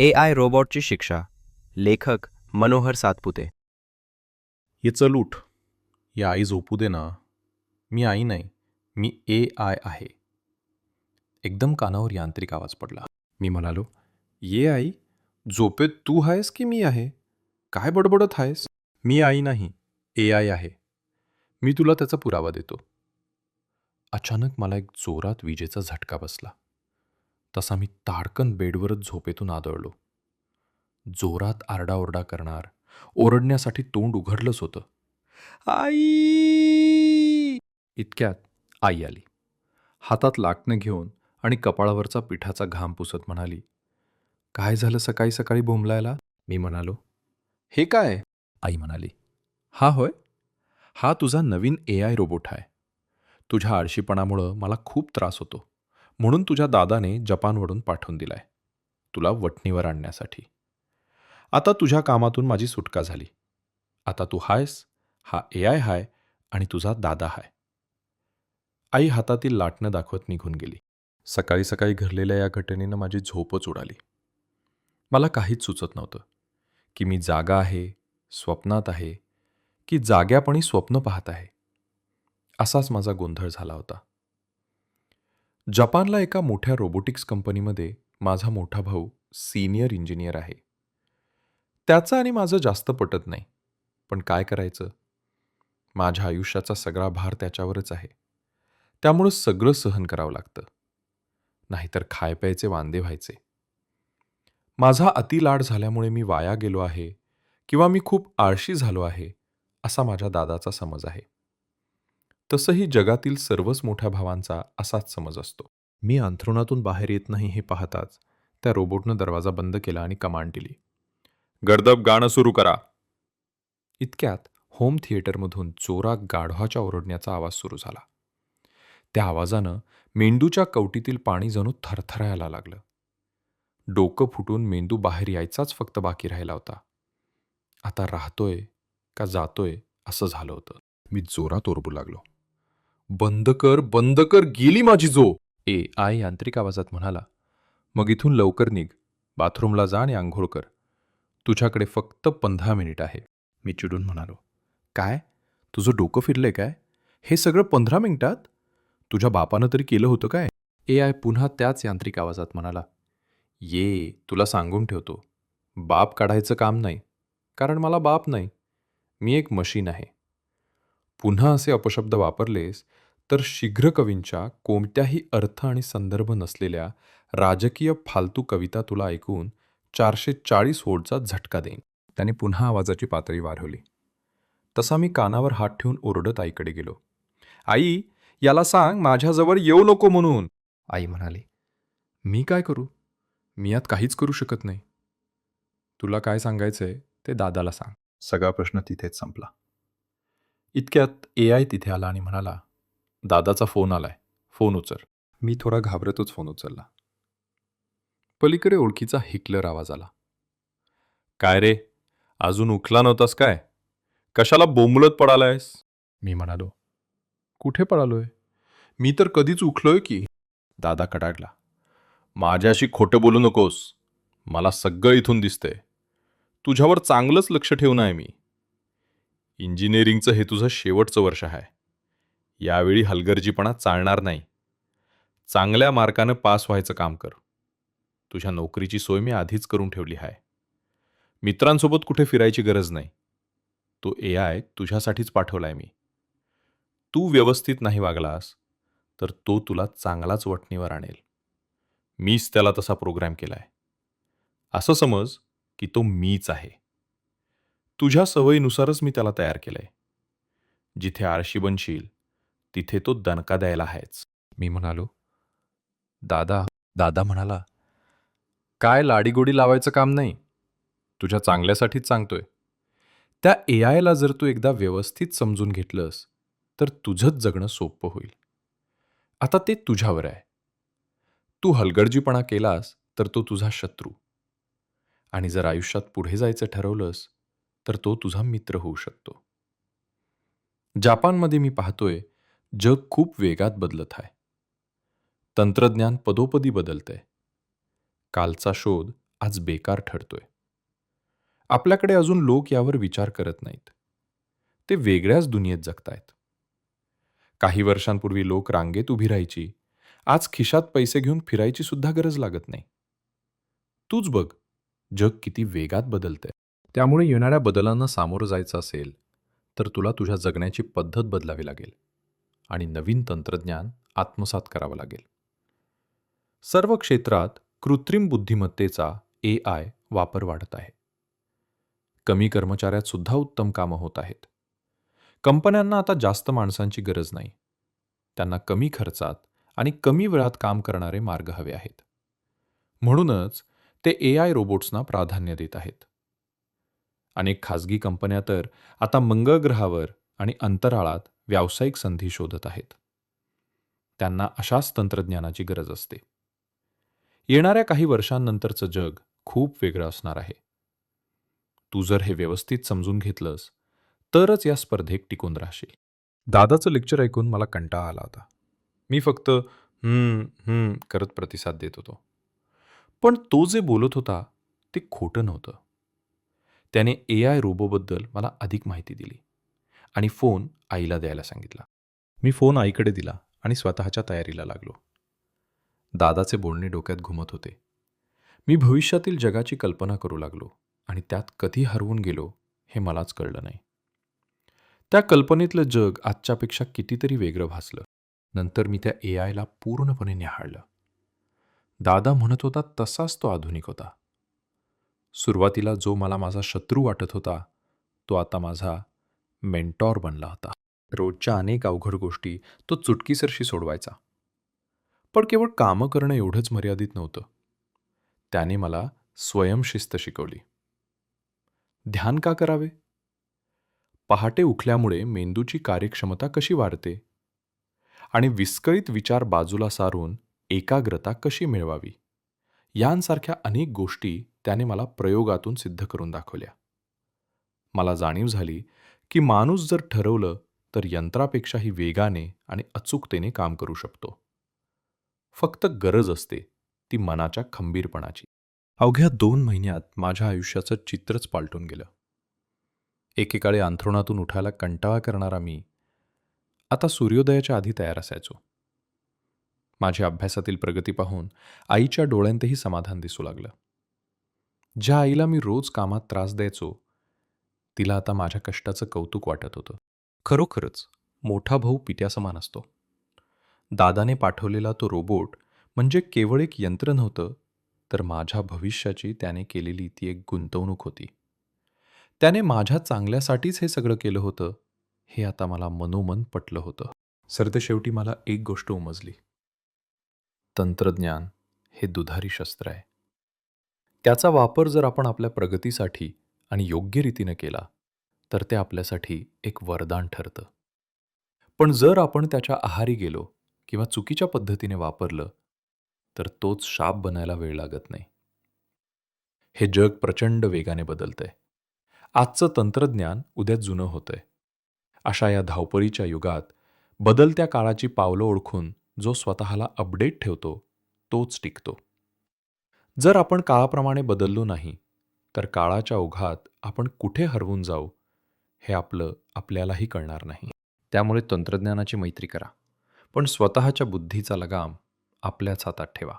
ए I रोबॉटची शिक्षा. लेखक मनोहर सातपुते. ये चल उठ या आई झोपू दे ना. मी आई नाही मी ए आय आहे. एकदम कानावर यांत्रिक आवाज पडला. मी म्हणालो ये आई झोपेत तू आहेस की मी आहे? काय बडबडत आहेस? मी आई नाही ए आय आहे. मी तुला त्याचा पुरावा देतो. अचानक मला एक जोरात विजेचा झटका बसला. तसा मी ताडकन बेडवरच झोपेतून आदळलो. जोरात आरडाओरडा करणार ओरडण्यासाठी तोंड उघडलंच होतं. आई! इतक्यात आई आली. हातात लाकणं घेऊन आणि कपाळावरचा पिठाचा घाम पुसत म्हणाली काय झालं सकाळी सकाळी बोंबलायला? मी म्हणालो हे काय? आई म्हणाली हा होय हा तुझा नवीन ए आय रोबोट आहे. तुझ्या आळशीपणामुळं मला खूप त्रास होतो. म्हणून तुझ्या दादाने जपानवरून पाठवून दिलाय. तुला वटणीवर आणण्यासाठी. आता तुझ्या कामातून माझी सुटका झाली. आता तू हायस हा ए आय हाय आणि तुझा दादा हाय. आई हातातील लाटणं दाखवत निघून गेली. सकाळी सकाळी घडलेल्या या घटनेनं माझी झोपच उडाली. मला काहीच सुचत नव्हतं की मी जागा आहे स्वप्नात आहे की जाग्यापणी स्वप्न पाहत आहे. असाच माझा गोंधळ झाला होता. जपानला एका मोठ्या रोबोटिक्स कंपनीमध्ये माझा मोठा भाऊ सिनियर इंजिनियर आहे. त्याचं आणि माझं जास्त पटत नाही. पण काय करायचं? माझ्या आयुष्याचा सगळा भार त्याच्यावरच आहे. त्यामुळं सगळं सहन करावं लागतं. नाहीतर खाय प्यायचे वांदे व्हायचे. माझा अतिलाड झाल्यामुळे मी वाया गेलो आहे किंवा मी खूप आळशी झालो आहे असा माझ्या दादाचा समज आहे. तसंही जगातील सर्वच मोठ्या भावांचा असाच समज असतो. मी अंथरुणातून बाहेर येत नाही हे पाहताच त्या रोबोटनं दरवाजा बंद केला आणि कमांड दिली. गर्दब गाणं सुरू करा. इतक्यात होम थिएटरमधून जोरात गाढवाच्या ओरडण्याचा आवाज सुरू झाला. त्या आवाजानं मेंदूच्या कवटीतील पाणी जणू थरथरायला लागलं. डोकं फुटून मेंदू बाहेर यायचाच फक्त बाकी राहिला होता. आता राहतोय का जातोय असं झालं होतं. मी जोरात ओरबू लागलो. बंद कर बंद कर गेली माझी जो. ए आय यांत्रिक आवाजात म्हणाला मग इथून लवकर निघ बाथरूमला जा आणि आंघोळ कर. तुझ्याकडे फक्त पंधरा मिनिट आहे. मी चिडून म्हणालो काय? तुझं डोकं फिरलंय काय? हे सगळं पंधरा मिनिटात? तुझ्या बापानं तरी केलं होतं काय? ए आय पुन्हा त्याच यांत्रिक आवाजात म्हणाला ये तुला सांगून ठेवतो. बाप काढायचं काम नाही कारण मला बाप नाही. मी एक मशीन आहे. पुन्हा असे अपशब्द वापरलेस तर शीघ्र कवींच्या कोणत्याही अर्थ आणि संदर्भ नसलेल्या राजकीय फालतू कविता तुला ऐकून चारशे चाळीस होडचा झटका देईन. त्याने पुन्हा आवाजाची पातळी वाढवली. तसा मी कानावर हात ठेवून ओरडत आईकडे गेलो. आई याला सांग माझ्याजवळ येऊ नको म्हणून. आई म्हणाली मी काय करू? मी यात काहीच करू शकत नाही. तुला काय सांगायचंय ते दादाला सांग. सगळा प्रश्न तिथेच संपला. इतक्यात ए आय तिथे आला आणि म्हणाला दादाचा फोन आलाय. फोन उचल. मी थोडा घाबरतच फोन उचलला. पलीकडे ओळखीचा हिटलर आवाज आला. काय रे? अजून उठला नव्हतास काय? कशाला बोंबलत पडालायस? मी म्हणालो कुठे पडालोय? मी तर कधीच उठलोय की. दादा कडाडला माझ्याशी खोटं बोलू नकोस. मला सगळं इथून दिसतंय. तुझ्यावर चांगलंच लक्ष ठेवून आहे मी. इंजिनिअरिंगचं हे तुझं शेवटचं वर्ष आहे यावेळी हलगर्जीपणा चालणार नाही. चांगल्या मार्कानं पास व्हायचं काम कर. तुझ्या नोकरीची सोय मी आधीच करून ठेवली आहे मित्रांसोबत कुठे फिरायची गरज नाही. तो ए आय तुझ्यासाठीच पाठवलाय मी. तू व्यवस्थित नाही वागलास तर तो तुला चांगलाच वटणीवर आणेल. मीच त्याला तसा प्रोग्रॅम केलाय. असं समज की तो मीच आहे. तुझ्या सवयीनुसारच मी त्याला तयार केलंय. जिथे आळशी बनशील तिथे तो दणका द्यायला आहेच. मी म्हणालो दादा दादा म्हणाला काय लाडीगोडी लावायचं काम नाही. तुझ्या चांगल्यासाठीच सांगतोय. त्या ए आयला जर तू एकदा व्यवस्थित समजून घेतलंस तर तुझंच जगणं सोपं होईल. आता ते तुझ्यावर आहे. तू हलगर्जीपणा केलास तर तो तुझा शत्रू. आणि जर आयुष्यात पुढे जायचं ठरवलंस तर तो तुझा मित्र होऊ शकतो. जापानमध्ये मी पाहतोय जग खूप वेगात बदलत आहे. तंत्रज्ञान पदोपदी बदलतंय. कालचा शोध आज बेकार ठरतोय. आपल्याकडे अजून लोक यावर विचार करत नाहीत. ते वेगळ्याच दुनियेत जगतायत. काही वर्षांपूर्वी लोक रांगेत उभी राहायची आज खिशात पैसे घेऊन फिरायची सुद्धा गरज लागत नाही. तूच बघ जग किती वेगात बदलतंय. त्यामुळे येणाऱ्या बदलांना सामोरं जायचं असेल तर तुला तुझ्या जगण्याची पद्धत बदलावी लागेल आणि नवीन तंत्रज्ञान आत्मसात करावं लागेल. सर्व क्षेत्रात कृत्रिम बुद्धिमत्तेचा ए आय वापर वाढत आहे. कमी कर्मचाऱ्यात सुद्धा उत्तम कामं होत आहेत. कंपन्यांना आता जास्त माणसांची गरज नाही. त्यांना कमी खर्चात आणि कमी वेळात काम करणारे मार्ग हवे आहेत. म्हणूनच ते ए आय रोबोट्सना प्राधान्य देत आहेत. अनेक खाजगी कंपन्या तर आता मंगळ ग्रहावर आणि अंतराळात व्यावसायिक संधी शोधत आहेत. त्यांना अशाच तंत्रज्ञानाची गरज असते. येणाऱ्या काही वर्षांनंतरचं जग खूप वेगळं असणार आहे. तू जर हे व्यवस्थित समजून घेतलंस तरच या स्पर्धेत टिकून राहशील. दादाचं लेक्चर ऐकून मला कंटाळा आला होता. मी फक्त हम्म हम्म करत प्रतिसाद देत होतो. पण तो जे बोलत होता ते खोटं नव्हतं. त्याने ए आय रोबोबद्दल मला अधिक माहिती दिली आणि फोन आईला द्यायला सांगितला. मी फोन आईकडे दिला आणि स्वतःच्या तयारीला लागलो. दादाचे बोलणे डोक्यात घुमत होते. मी भविष्यातील जगाची कल्पना करू लागलो आणि त्यात कधी हरवून गेलो हे मलाच कळलं नाही. त्या कल्पनेतलं जग आजच्यापेक्षा कितीतरी वेगळं भासलं. नंतर मी त्या ए आयला पूर्णपणे निहाळलं. दादा म्हणत होता तसाच तो आधुनिक होता. सुरुवातीला जो मला माझा शत्रू वाटत होता तो आता माझा मेंटॉर बनला होता. रोजच्या अनेक अवघड गोष्टी तो चुटकीसरशी सोडवायचा. पण केवळ कामं करणं एवढंच मर्यादित नव्हतं. त्याने मला स्वयंशिस्त शिकवली. ध्यान का करावे? पहाटे उठल्यामुळे मेंदूची कार्यक्षमता कशी वाढते? आणि विस्कळीत विचार बाजूला सारून एकाग्रता कशी मिळवावी? यांसारख्या अनेक गोष्टी त्याने मला प्रयोगातून सिद्ध करून दाखवल्या. मला जाणीव झाली की माणूस जर ठरवलं तर यंत्रापेक्षाही वेगाने आणि अचूकतेने काम करू शकतो. फक्त गरज असते ती मनाच्या खंबीरपणाची. अवघ्या दोन महिन्यात माझ्या आयुष्याचं चित्रच पालटून गेलं. एकेकाळी अंथरुणातून उठायला कंटाळा करणारा मी आता सूर्योदयाच्या आधी तयार असायचो. माझ्या अभ्यासातील प्रगती पाहून आईच्या डोळ्यांतही समाधान दिसू लागलं. ज्या आईला मी रोज कामात त्रास द्यायचो तिला आता माझ्या कष्टाचं कौतुक वाटत होतं. खरोखरच मोठा भाऊ पित्यासमान असतो. दादाने पाठवलेला तो रोबोट म्हणजे केवळ एक यंत्र नव्हतं तर माझ्या भविष्याची त्याने केलेली ती एक गुंतवणूक होती. त्याने माझ्या चांगल्यासाठीच हे सगळं केलं होतं हे आता मला मनोमन पटलं होतं. सरतेशेवटी मला एक गोष्ट उमजली. तंत्रज्ञान हे दुधारी शस्त्र आहे. त्याचा वापर जर आपण आपल्या प्रगतीसाठी आणि योग्य रीतीनं केला तर ते आपल्यासाठी एक वरदान ठरतं. पण जर आपण त्याच्या आहारी गेलो किंवा चुकीच्या पद्धतीने वापरलं तर तोच शाप बनायला वेळ लागत नाही. हे जग प्रचंड वेगाने बदलतंय. आजचं तंत्रज्ञान उद्या जुनं होतंय. अशा या धावपळीच्या युगात बदलत्या काळाची पावलं ओळखून जो स्वतःला अपडेट ठेवतो तोच टिकतो. जर आपण काळाप्रमाणे बदललो नाही तर काळाच्या ओघात आपण कुठे हरवून जाऊ हे आपलं आपल्यालाही कळणार नाही. त्यामुळे तंत्रज्ञानाची मैत्री करा. पण स्वतःच्या बुद्धीचा लगाम आपल्याच हातात ठेवा.